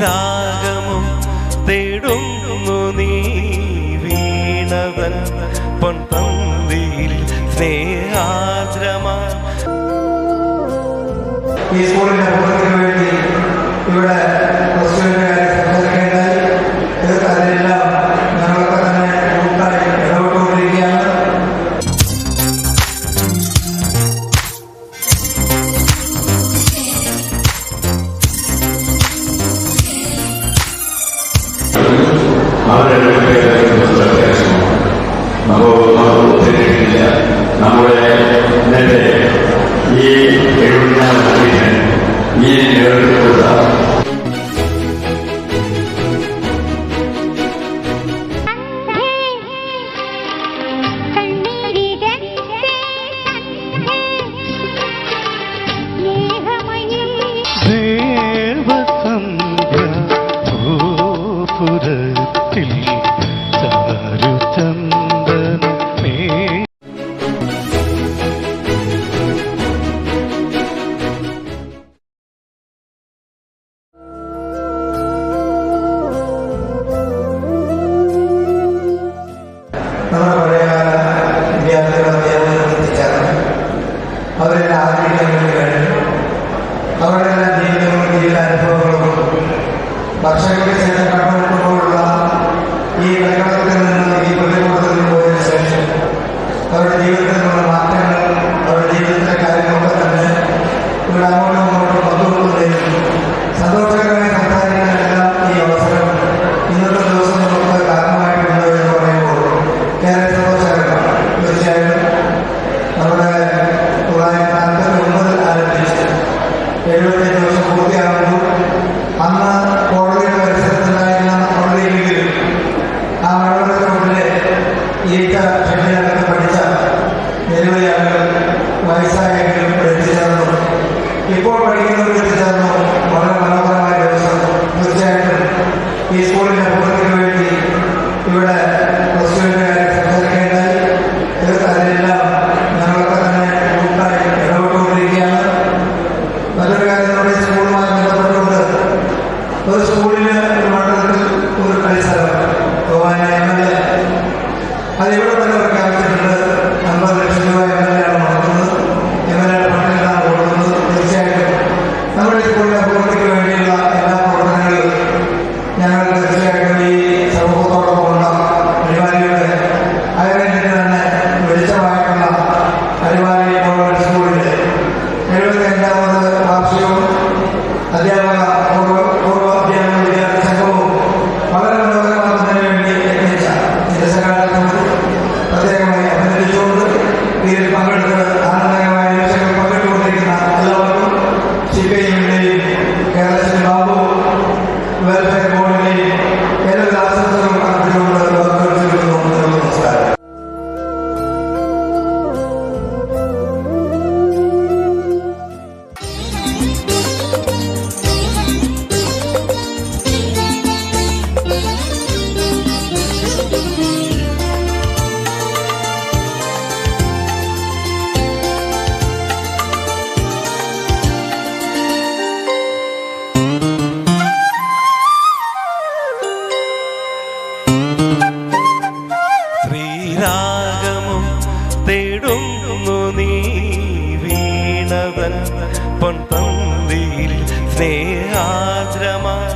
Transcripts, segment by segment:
രാഗമോ തേടുന്നു നീ വീണവൻ. പൊൻപന്തിയിൽ സ്നേഹാദ്രമാ ഈ സ്കൂളിന്റെ വേണ്ടി ഇവിടെ സാന്ദ്രമായി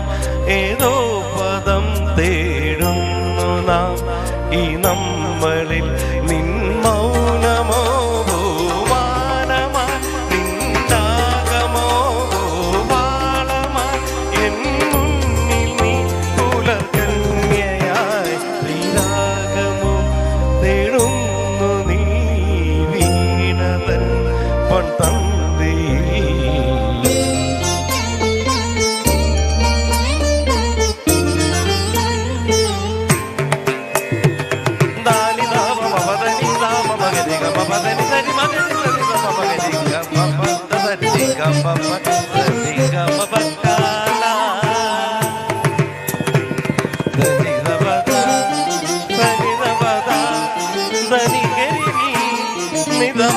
ഏതോ പദം തേടുന്നു നാം. ഈ നമ്മളിൽ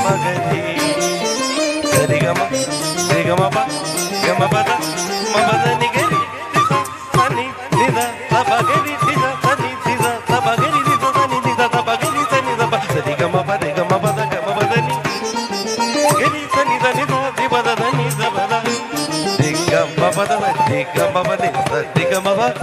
మగది సరిగమ సరిగమ గమ పద మద నిగరి అని నిద తగరి నిద తని నిద తగరి నిద తని నిద తగరి తని దబ సరిగమ పద గమ పద గమ పద ని గరి తని ద నిద ది పద ద ని ద పద దిగమ పద దిగమ పద దిగమ పద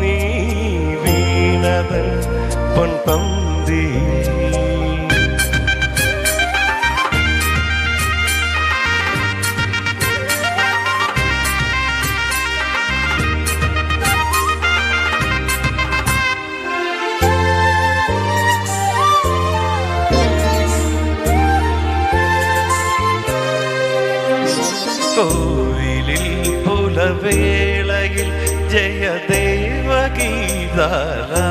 നീ വീണതൻ പൊൻപന്തി കോവിലിൽ la la.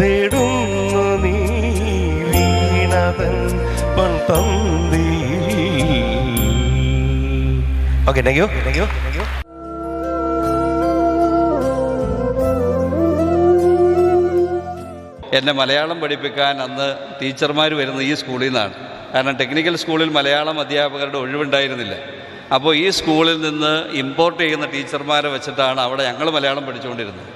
തേടുന്നു നീ വീണതൻ പൊൻതന്തി okay thank you thank you എന്നെ മലയാളം പഠിപ്പിക്കാൻ അന്ന് ടീച്ചർമാർ വരുന്നത് ഈ സ്കൂളിൽ നിന്നാണ്. കാരണം ടെക്നിക്കൽ സ്കൂളിൽ മലയാളം അധ്യാപകരുടെ ഒഴിവുണ്ടായിരുന്നില്ല. അപ്പോൾ ഈ സ്കൂളിൽ നിന്ന് ഇമ്പോർട്ട് ചെയ്യുന്ന ടീച്ചർമാരെ വെച്ചിട്ടാണ് അവിടെ ഞങ്ങൾ മലയാളം പഠിച്ചുകൊണ്ടിരുന്നത്.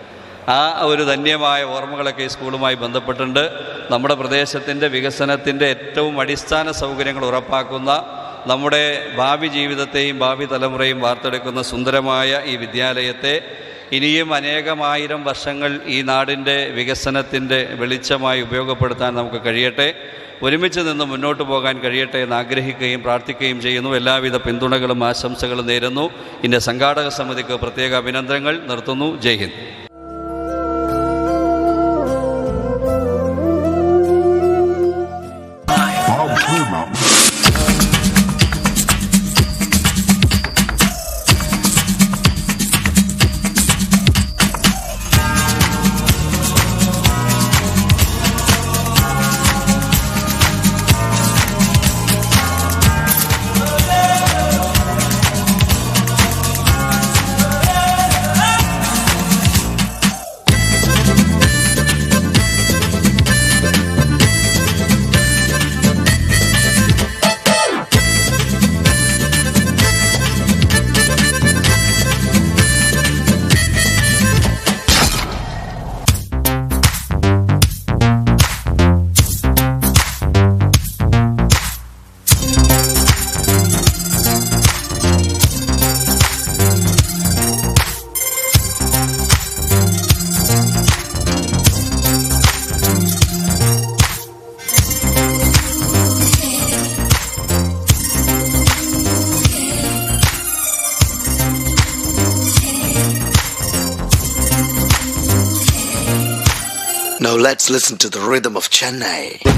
ആ ഒരു ധന്യമായ ഓർമ്മകളൊക്കെ ഈ സ്കൂളുമായി ബന്ധപ്പെട്ടുണ്ട് നമ്മുടെ പ്രദേശത്തിന്റെ വികസനത്തിന്റെ ഏറ്റവും അടിസ്ഥാന സൗകര്യങ്ങൾ ഉറപ്പാക്കുന്ന നമ്മുടെ ഭാവി ജീവിതത്തെയും ഭാവി തലമുറയും വാർത്തെടുക്കുന്ന സുന്ദരമായ ഈ വിദ്യാലയത്തെ ഇനിയും അനേകമായിരം വർഷങ്ങൾ ഈ നാടിന്റെ വികസനത്തിന്റെ വെളിച്ചമായി ഉപയോഗപ്പെടുത്താൻ നമുക്ക് കഴിയട്ടെ. ഒരുമിച്ച് നിന്ന് മുന്നോട്ട് പോകാൻ കഴിയട്ടെ എന്ന് ആഗ്രഹിക്കുകയും പ്രാർത്ഥിക്കുകയും ചെയ്യുന്നു. എല്ലാവിധ പിന്തുണകളും ആശംസകളും നേരുന്നു. ഇതിന്റെ സംഘാടക സമിതിക്ക് പ്രത്യേക അഭിനന്ദനങ്ങൾ. നിർത്തുന്നു. ജയ് Hind. Now let's listen to the rhythm of Chennai.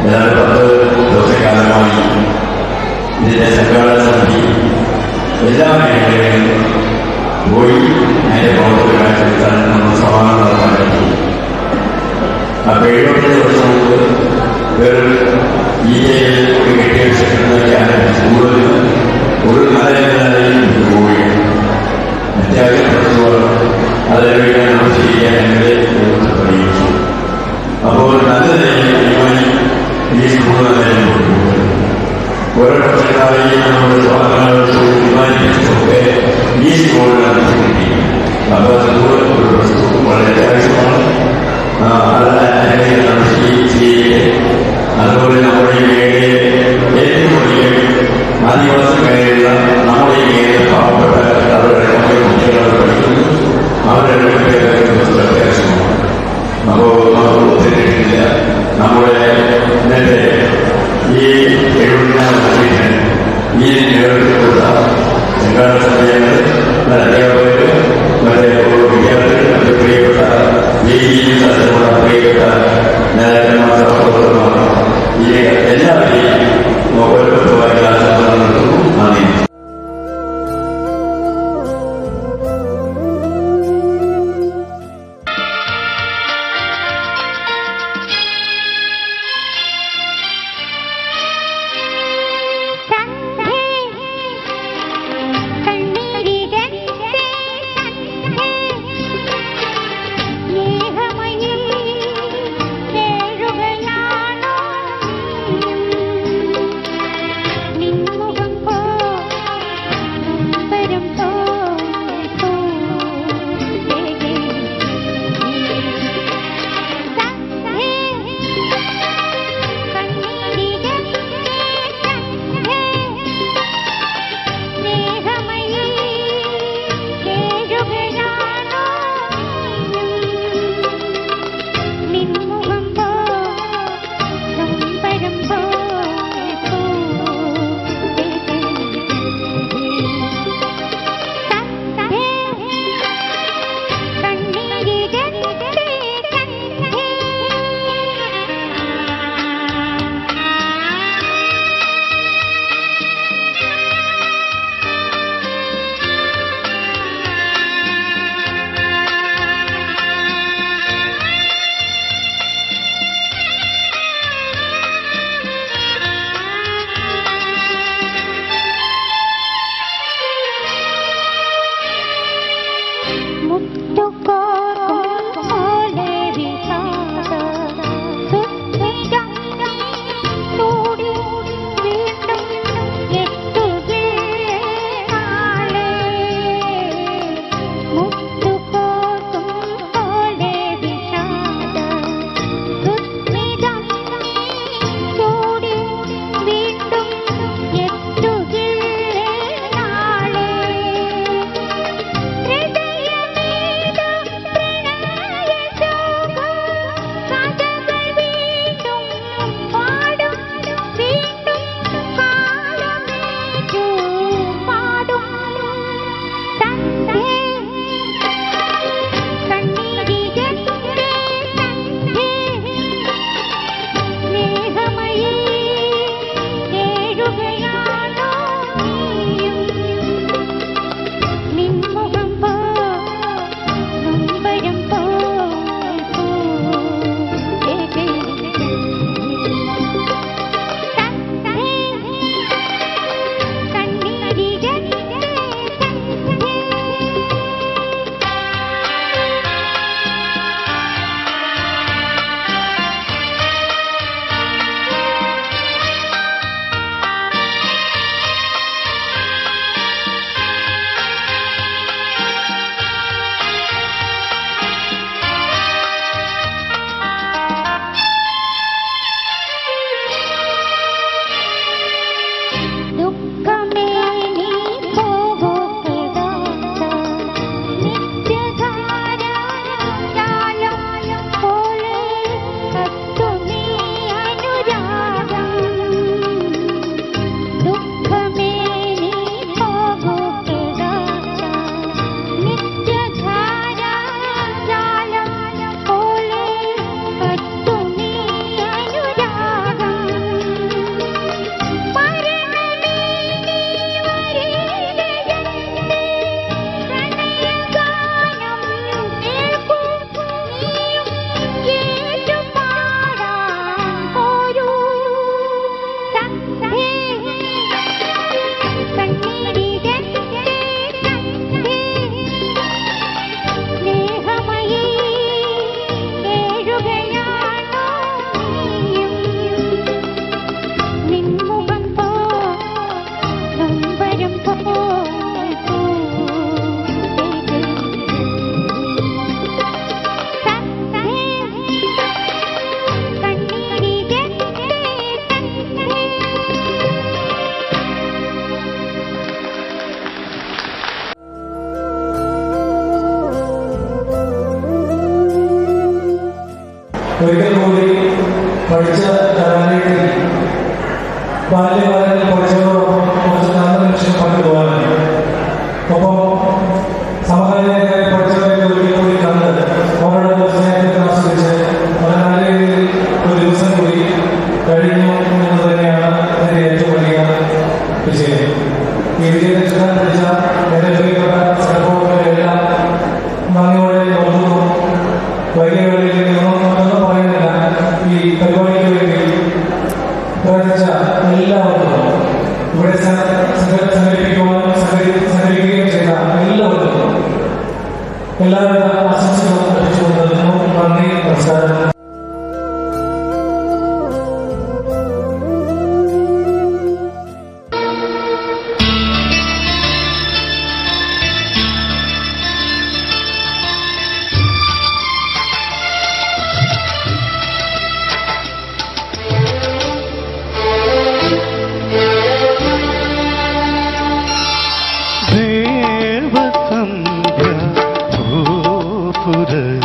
ഏതാണ്ട് പത്ത് ദിവസക്കാലമായി ഇതിന്റെ സംഘാടന സമിതി എല്ലാ മേഖലകളിലും പോയി അതിന്റെ പ്രവർത്തനങ്ങളെ ചെലുത്താൻ നമ്മൾ സമാനം നടത്താൻ പറ്റി അപ്പൊ എഴുപത്തഞ്ച് വർഷം മുമ്പ് ഈ കെട്ടിയ സെക്രട്ടറി ആരംഭിച്ചു സ്കൂളിൽ ഒരു നല്ലതായി പോയി അത്യാവശ്യം അതിനുവേണ്ടി നമ്മൾ ചെയ്യാൻ എന്റെ തെളിയിച്ചു അപ്പോൾ നല്ല നിലയിൽ ഈ ഓരോ പ്രശ്നങ്ങളായി നമ്മുടെ സ്വാതന്ത്ര്യം തീരുമാനിച്ചൊക്കെ ഈ സ്കൂളിലാണ് കിട്ടി അപ്പോൾ സ്കൂൾ ഒരു വസ്തു വളരെ അത്യാവശ്യമാണ് ആ, അത് അല്ലെങ്കിൽ നമ്മൾ ചെയ്യേ അതുപോലെ നമ്മുടെ ഏഴ് ഏറ്റവും ആദിവാസി Oh,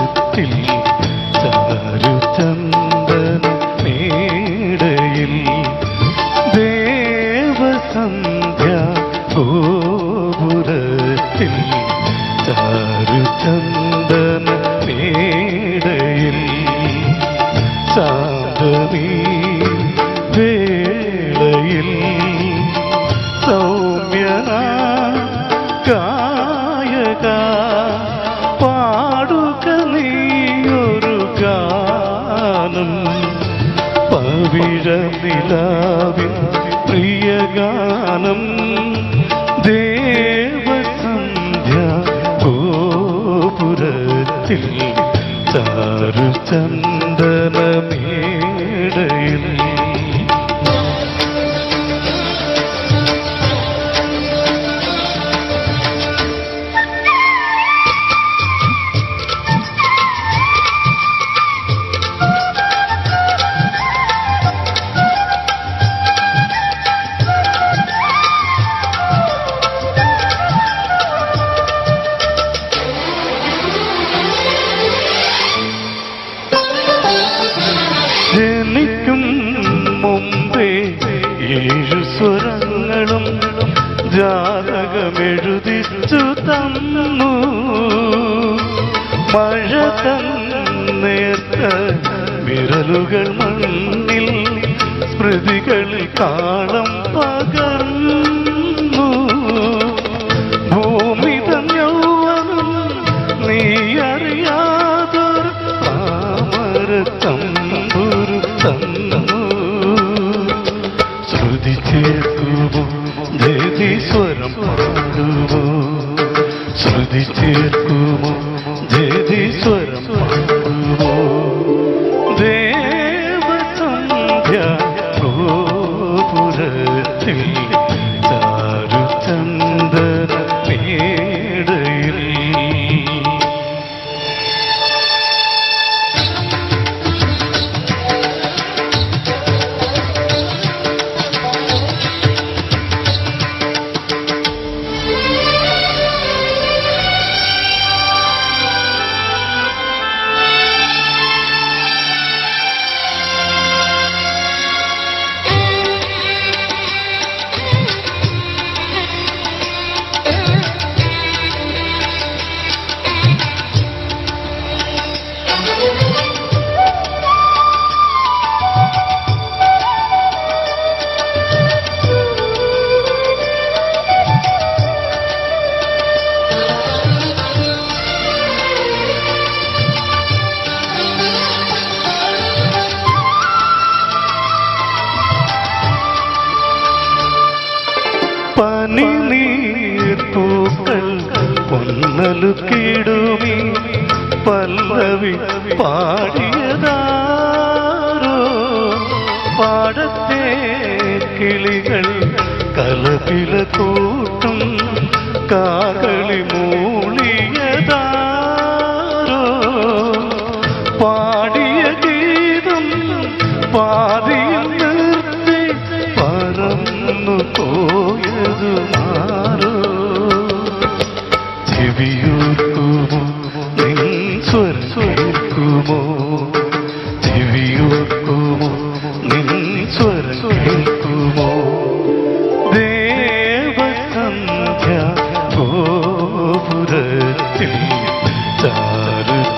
കഴുത്തിൽ ചാരുചന്ദന മേടയിൽ ദേവസന്ധ്യ ഗോപുരത്തിൽ ചാരുചന്ദന മിഴികളിൽ പകർന്നു. ഭൂമി തന്നൗവനം നീ അറിയാതൊരു താമര തമ്പുരു തന്നു ശ്രുതി ചേർക്കുമോ ദേവീശ്വരം കിടുമി പല്ലവി പാടിയതാരോ? പാടത്തെ കിളികൾ കലപില കൂട്ടും കാകളി മൂ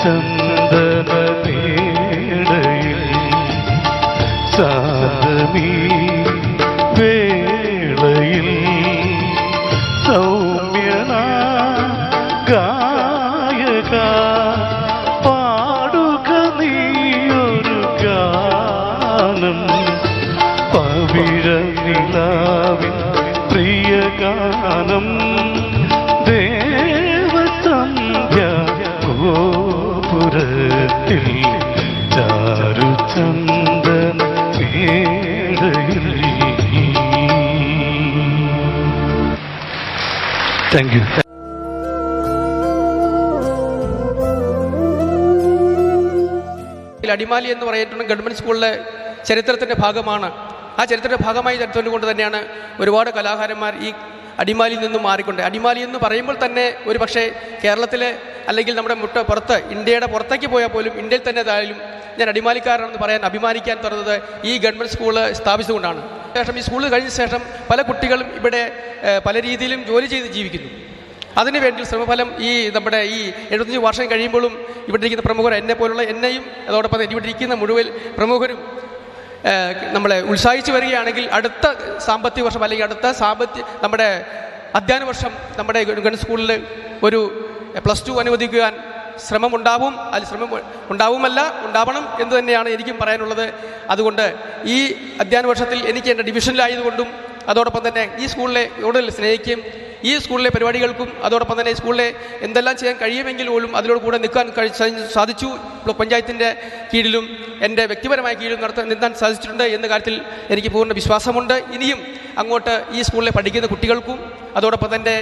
ചന്ദന പേടയിൽ സാധമീ വേളയിൽ മേടയിൽ താങ്ക് യു അടിമാലി എന്ന് പറയുന്ന ഗവൺമെന്റ് സ്കൂളിലെ ചരിത്രത്തിന്റെ ഭാഗമാണ്. ആ ചരിത്രത്തിന്റെ ഭാഗമായി എടുത്തുകൊണ്ട് തന്നെയാണ് ഒരുപാട് കലാകാരന്മാർ ഈ അടിമാലിയിൽ നിന്നും മാറിക്കൊണ്ട്. അടിമാലി എന്ന് പറയുമ്പോൾ തന്നെ ഒരു പക്ഷേ കേരളത്തിലെ അല്ലെങ്കിൽ നമ്മുടെ മുട്ട പുറത്ത് ഇന്ത്യയുടെ പുറത്തേക്ക് പോയാൽ പോലും ഇന്ത്യയിൽ തന്നെ ഏതായാലും ഞാൻ അടിമാലിക്കാരനെന്ന് പറയാൻ അഭിമാനിക്കാൻ തുറന്നത് ഈ ഗവൺമെന്റ് സ്കൂൾ സ്ഥാപിച്ചുകൊണ്ടാണ് ശേഷം ഈ സ്കൂൾ കഴിഞ്ഞ ശേഷം പല കുട്ടികളും ഇവിടെ പല രീതിയിലും ജോലി ചെയ്ത് ജീവിക്കുന്നു. അതിനു വേണ്ടി ശ്രമഫലം ഈ നമ്മുടെ ഈ എഴുപത്തഞ്ച് വർഷം കഴിയുമ്പോഴും ഇവിടെ ഇരിക്കുന്ന പ്രമുഖർ എന്നെ പോലുള്ള എന്നെയും അതോടൊപ്പം ഇവിടെ ഇരിക്കുന്ന മുഴുവൻ പ്രമുഖരും നമ്മളെ ഉത്സാഹിച്ചു വരികയാണെങ്കിൽ അടുത്ത സാമ്പത്തിക വർഷം അല്ലെങ്കിൽ അടുത്ത സാമ്പത്തിക നമ്മുടെ അധ്യയന വർഷം നമ്മുടെ ഗവൺമെന്റ് സ്കൂളിൽ ഒരു പ്ലസ് ടു അനുവദിക്കുവാൻ ശ്രമം ഉണ്ടാവും അതിൽ ശ്രമം ഉണ്ടാവുമല്ല ഉണ്ടാവണം എന്ന് തന്നെയാണ് എനിക്കും പറയാനുള്ളത്. അതുകൊണ്ട് ഈ അധ്യയന വർഷത്തിൽ എനിക്ക് എന്റെ ഡിവിഷനിലായതുകൊണ്ടും അതോടൊപ്പം തന്നെ ഈ സ്കൂളിലെ കൂടുതൽ സ്നേഹിക്കുകയും ഈ സ്കൂളിലെ പരിപാടികൾക്കും അതോടൊപ്പം തന്നെ സ്കൂളിലെ എന്തെല്ലാം ചെയ്യാൻ കഴിയുമെങ്കിൽ പോലും അതിലൂടെ കൂടെ നിൽക്കാൻ സാധിച്ചു. പഞ്ചായത്തിന്റെ കീഴിലും എന്റെ വ്യക്തിപരമായ കീഴിലും നടത്താൻ നിന്നാൻ സാധിച്ചിട്ടുണ്ട് എന്ന കാര്യത്തിൽ എനിക്ക് പൂർണ വിശ്വാസമുണ്ട്. ഇനിയും അങ്ങോട്ട് ഈ സ്കൂളിലെ പഠിക്കുന്ന കുട്ടികൾക്കും അതോടൊപ്പം തന്നെ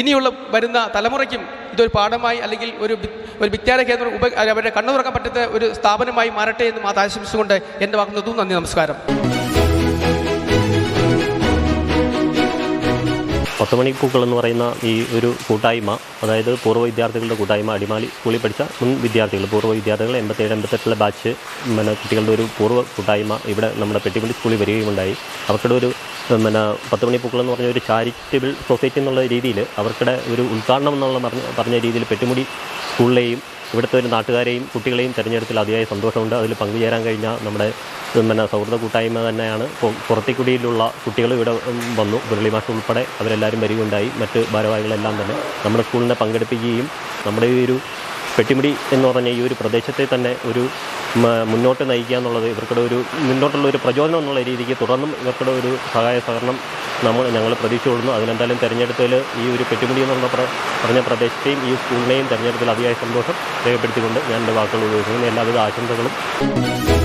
ഇനിയുള്ള വരുന്ന തലമുറയ്ക്കും ഇതൊരു പാഠമായി അല്ലെങ്കിൽ ഒരു ഒരു വിജ്ഞാന കേന്ദ്രം ഉപ അവരുടെ കണ്ണു തുറക്കാൻ പറ്റുന്ന ഒരു സ്ഥാപനമായി മാറട്ടെ എന്ന് മാത്രം ആശംസിച്ചുകൊണ്ട് എന്റെ വാക്ക് നിർത്തുന്നു. നന്ദി നമസ്കാരം. പത്തുമണി പൂക്കൾ എന്ന് പറയുന്ന ഈ ഒരു കൂട്ടായ്മ അതായത് പൂർവ വിദ്യാർത്ഥികളുടെ കൂട്ടായ്മ അടിമാലി സ്കൂളിൽ പഠിച്ച മുൻ വിദ്യാർത്ഥികൾ പൂർവ വിദ്യാർത്ഥികൾ എൺപത്തേഴ് എൺപത്തെട്ടിലെ ബാച്ച് പിന്നെ കുട്ടികളുടെ ഒരു പൂർവ കൂട്ടായ്മ ഇവിടെ നമ്മുടെ പെട്ടിമുടി സ്കൂളിൽ വരികയുണ്ടായി അവർക്കിടെ ഒരു പിന്നെ പത്തുമണിപ്പൂക്കൾ എന്ന് പറഞ്ഞ ഒരു ചാരിറ്റബിൾ സൊസൈറ്റി എന്നുള്ള രീതിയിൽ അവർക്കിടെ ഒരു ഉദ്ഘാടനം എന്നുള്ള പറഞ്ഞ രീതിയിൽ പെട്ടിമുടി സ്കൂളിലെയും ഇവിടുത്തെ ഒരു നാട്ടുകാരെയും കുട്ടികളെയും തിരഞ്ഞെടുത്തിൽ അതിയായ സന്തോഷമുണ്ട്. അതിൽ പങ്കുചേരാൻ കഴിഞ്ഞ നമ്മുടെ പിന്നെ സൗഹൃദ കൂട്ടായ്മ തന്നെയാണ്. പുറത്തിക്കുടിയിലുള്ള കുട്ടികൾ ഇവിടെ വന്നു. മുരളി മാഷ് ഉൾപ്പെടെ അവരെല്ലാവരും വരികയുണ്ടായി. മറ്റ് ഭാരവാഹികളെല്ലാം തന്നെ നമ്മുടെ സ്കൂളിനെ പങ്കെടുപ്പിക്കുകയും നമ്മുടെ ഈ ഒരു പെട്ടിമുടി എന്ന് പറഞ്ഞ ഈ ഒരു പ്രദേശത്തെ തന്നെ ഒരു മുന്നോട്ട് നയിക്കുക എന്നുള്ളത് ഇവർക്കുടെ ഒരു മുന്നോട്ടുള്ള ഒരു പ്രചോദനം എന്നുള്ള രീതിക്ക് തുടർന്നും ഇവർക്കുടെ ഒരു സഹായ സഹകരണം നമ്മൾ ഞങ്ങൾ പ്രതീക്ഷിച്ചുകൊള്ളുന്നു. അതിനെന്തായാലും തെരഞ്ഞെടുത്തതിൽ ഈ ഒരു പെട്ടിമുടി എന്നുള്ള പറഞ്ഞ പ്രദേശത്തെയും ഈ സ്കൂളിനെയും തെരഞ്ഞെടുത്തതിൽ അതിയായ സന്തോഷം രേഖപ്പെടുത്തിക്കൊണ്ട് ഞാൻ എന്റെ വാക്കുകൾ ഉപയോഗിക്കുന്നു. എല്ലാവിധ ആശംസകളും.